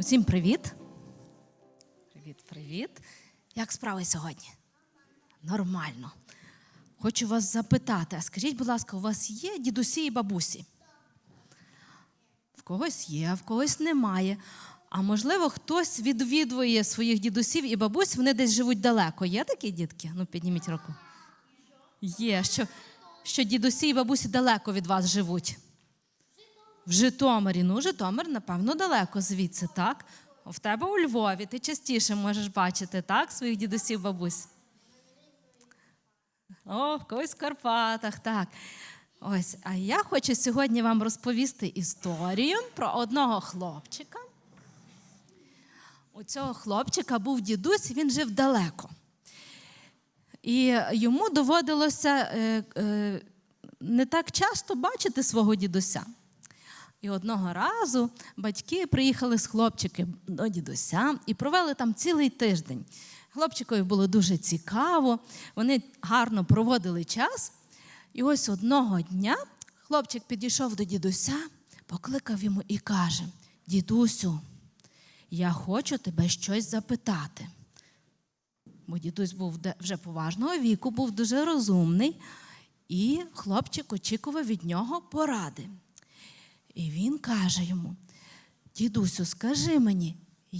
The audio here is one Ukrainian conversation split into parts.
Усім привіт. Привіт, привіт. Як справи сьогодні? Нормально. Хочу вас запитати, а скажіть, будь ласка, у вас є дідусі і бабусі? В когось є, а в когось немає. А можливо, хтось відвідує своїх дідусів і бабусь, вони десь живуть далеко. Є такі дітки? Ну, підніміть руку. Є, що, що дідусі і бабусі далеко від вас живуть. В Житомирі. Ну, Житомир, напевно, далеко звідси, так? В тебе у Львові ти частіше можеш бачити, так, своїх дідусів, бабусь. О, в когось в Карпатах, так. Ось, а я хочу сьогодні вам розповісти історію про одного хлопчика. У цього хлопчика був дідусь, він жив далеко. І йому доводилося е, е, не так часто бачити свого дідуся. І одного разу батьки приїхали з хлопчиком до дідуся і провели там цілий тиждень. Хлопчикові було дуже цікаво, вони гарно проводили час. І ось одного дня хлопчик підійшов до дідуся, покликав йому і каже: Дідусю, я хочу тебе щось запитати. Бо дідусь був вже поважного віку, був дуже розумний, і хлопчик очікував від нього поради. І він каже йому: Дідусю, скажи мені,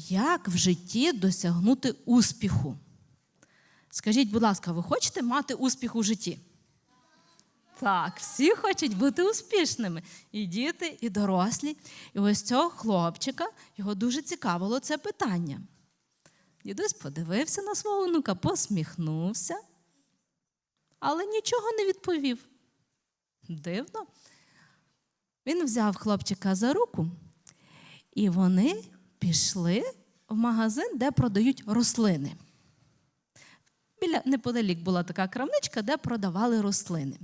як в житті досягнути успіху? Скажіть, будь ласка, ви хочете мати успіх у житті? Так, всі хочуть бути успішними. І діти, і дорослі. І ось цього хлопчика його дуже цікавило це питання. Дідусь подивився на свого онука, посміхнувся, але нічого не відповів. Дивно. Він взяв хлопчика за руку, і вони пішли в магазин, де продають рослини. Біля неподалік була така крамничка, де продавали рослини.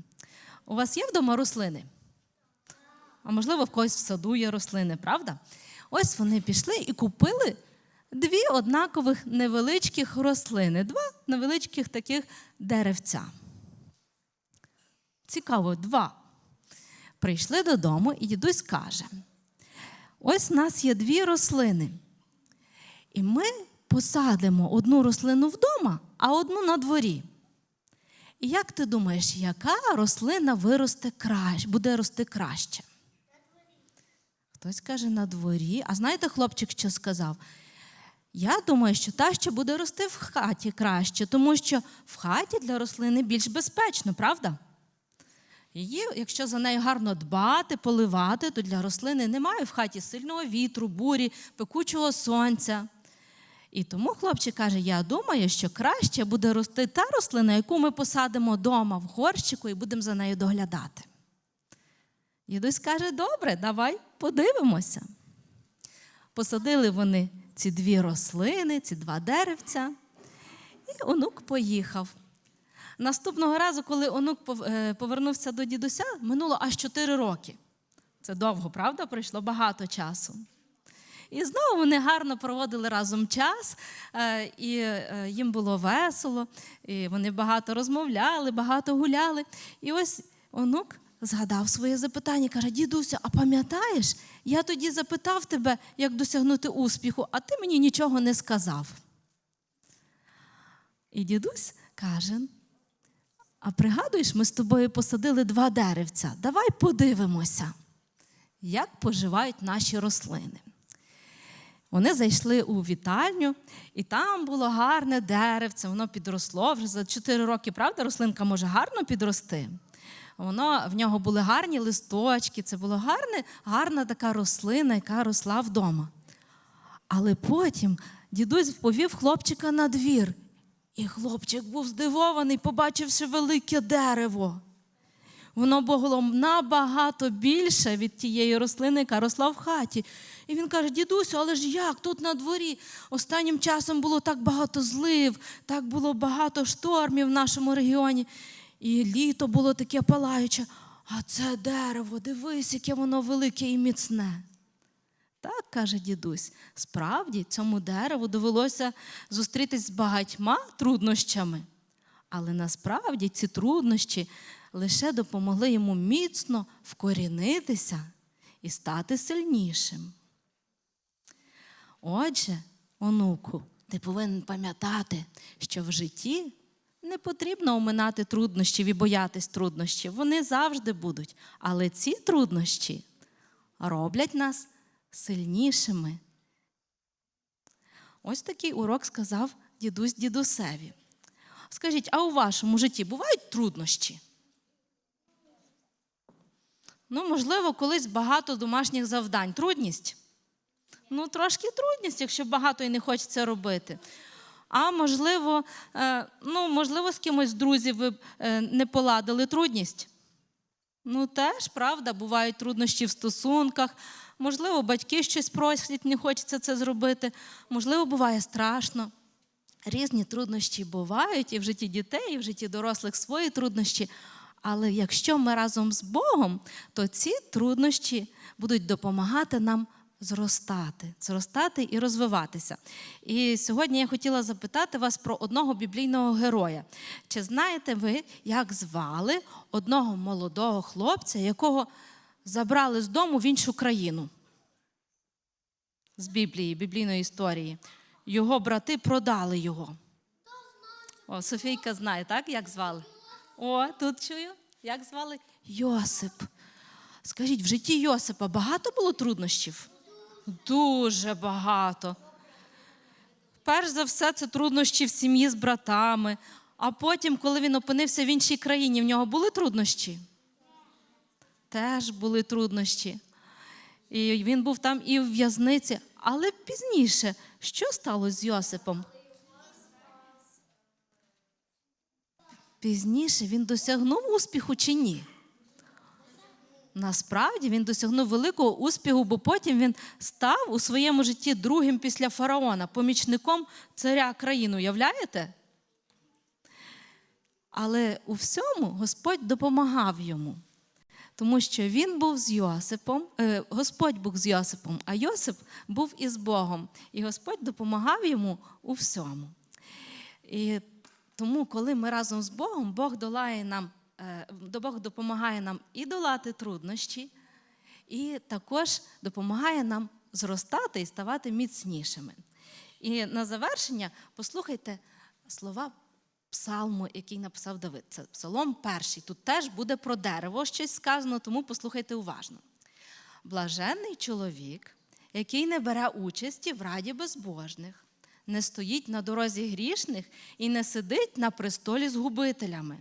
У вас є вдома рослини? А можливо, в когось в саду є рослини, правда? Ось вони пішли і купили дві однакових невеличких рослини, два невеличких таких деревця. Цікаво, два. Прийшли додому, і дідусь каже: ось у нас є дві рослини. І ми посадимо одну рослину вдома, а одну на дворі. І як ти думаєш, яка рослина виросте краще, буде рости краще? Хтось каже на дворі. А знаєте, хлопчик що сказав? Я думаю, що та, що буде рости в хаті краще, тому що в хаті для рослини більш безпечно, правда? Її, якщо за нею гарно дбати, поливати, то для рослини немає в хаті сильного вітру, бурі, пекучого сонця. І тому хлопчик каже: я думаю, що краще буде рости та рослина, яку ми посадимо вдома в горщику і будемо за нею доглядати. Дідусь каже: добре, давай подивимося. Посадили вони ці дві рослини, ці два деревця, і онук поїхав. Наступного разу, коли онук е, повернувся до дідуся, минуло аж 4 роки. Це довго, правда? Пройшло багато часу. І знову вони гарно проводили разом час, е, і е, їм було весело, і вони багато розмовляли, багато гуляли. І ось онук згадав своє запитання, каже: Дідусю, а пам'ятаєш, я тоді запитав тебе, як досягнути успіху, а ти мені нічого не сказав. І дідусь каже: а пригадуєш, ми з тобою посадили два деревця. Давай подивимося, як поживають наші рослини. Вони зайшли у вітальню, і там було гарне деревце, воно підросло вже за 4 роки, правда, рослинка може гарно підрости. Воно, в нього були гарні листочки, це була гарне, гарна така рослина, яка росла вдома. Але потім дідусь повів хлопчика на двір, і хлопчик був здивований, побачивши велике дерево. Воно було набагато більше від тієї рослини, яка росла в хаті. І він каже: дідусю, але ж як тут на дворі? Останнім часом було так багато злив, так було багато штормів в нашому регіоні. І літо було таке палаюче. А це дерево, дивись, яке воно велике і міцне. Так, каже дідусь, справді цьому дереву довелося зустрітись з багатьма труднощами. Але насправді ці труднощі лише допомогли йому міцно вкорінитися і стати сильнішим. Отже, онуку, ти повинен пам'ятати, що в житті не потрібно оминати труднощів і боятись труднощів. Вони завжди будуть. Але ці труднощі роблять нас сильнішими. Ось такий урок сказав дідусь дідусеві. Скажіть, а у вашому житті бувають труднощі? Ну, можливо, колись багато домашніх завдань. Трудність? Ну, трошки трудність, якщо багато і не хочеться робити. А можливо, е, ну, можливо, з кимось друзів ви е, не поладили трудність. Ну, теж, правда, бувають труднощі в стосунках. Можливо, батьки щось просять, не хочеться це зробити. Можливо, буває страшно. Різні труднощі бувають і в житті дітей, і в житті дорослих свої труднощі. Але якщо ми разом з Богом, то ці труднощі будуть допомагати нам зростати, зростати і розвиватися. І сьогодні я хотіла запитати вас про одного біблійного героя. Чи знаєте ви, як звали одного молодого хлопця, якого забрали з дому в іншу країну? З Біблії, біблійної історії. Його брати продали його. О, Софійка знає, так, як звали? О, тут чую. Як звали? Йосип. Скажіть, в житті Йосипа багато було труднощів? Дуже багато. Перш за все, це труднощі в сім'ї з братами. А потім, коли він опинився в іншій країні, в нього були труднощі? Теж були труднощі. І він був там і в в'язниці. Але пізніше, що сталося з Йосипом? Пізніше він досягнув успіху чи ні? Насправді він досягнув великого успіху, бо потім він став у своєму житті другим після фараона, помічником царя країни. Уявляєте? Але у всьому Господь допомагав йому, тому що він був з Йосипом, е, Господь був з Йосипом, а Йосип був із Богом. І Господь допомагав йому у всьому. І тому, коли ми разом з Богом, Бог долає нам, е, Бог допомагає нам і долати труднощі, і також допомагає нам зростати і ставати міцнішими. І на завершення послухайте слова псалму, який написав Давид. Це псалом перший. Тут теж буде про дерево щось сказано, тому послухайте уважно. Блаженний чоловік, який не бере участі в раді безбожних, не стоїть на дорозі грішних і не сидить на престолі з губителями.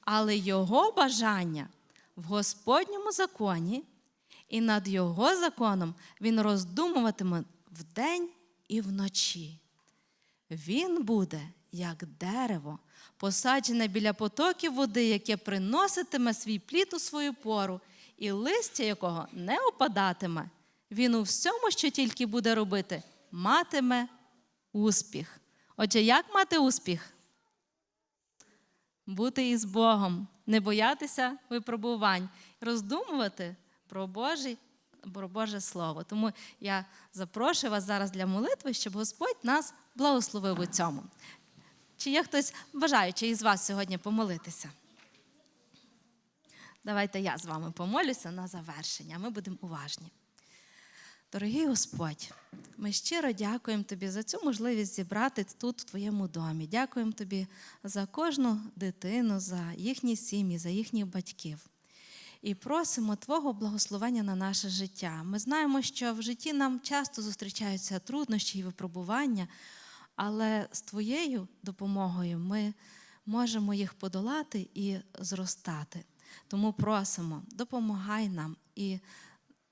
Але його бажання в Господньому законі, і над його законом він роздумуватиме вдень і вночі. Він буде як дерево, посаджене біля потоків води, яке приноситиме свій плід у свою пору, і листя якого не опадатиме. Він у всьому, що тільки буде робити, матиме успіх. Отже, як мати успіх? Бути із Богом, не боятися випробувань, роздумувати про Божий, про Боже Слово. Тому я запрошую вас зараз для молитви, щоб Господь нас благословив у цьому. Чи є хтось бажаючий із вас сьогодні помолитися? Давайте я з вами помолюся на завершення. Ми будемо уважні. Дорогий Господь, ми щиро дякуємо Тобі за цю можливість зібрати тут, в Твоєму домі. Дякуємо Тобі за кожну дитину, за їхні сім'ї, за їхніх батьків. І просимо Твого благословення на наше життя. Ми знаємо, що в житті нам часто зустрічаються труднощі і випробування, але з Твоєю допомогою ми можемо їх подолати і зростати. Тому просимо, допомагай нам і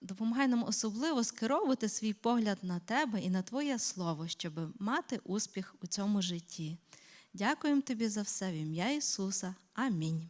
допомагай нам особливо скеровувати свій погляд на тебе і на Твоє Слово, щоб мати успіх у цьому житті. Дякуємо Тобі за все в ім'я Ісуса. Амінь.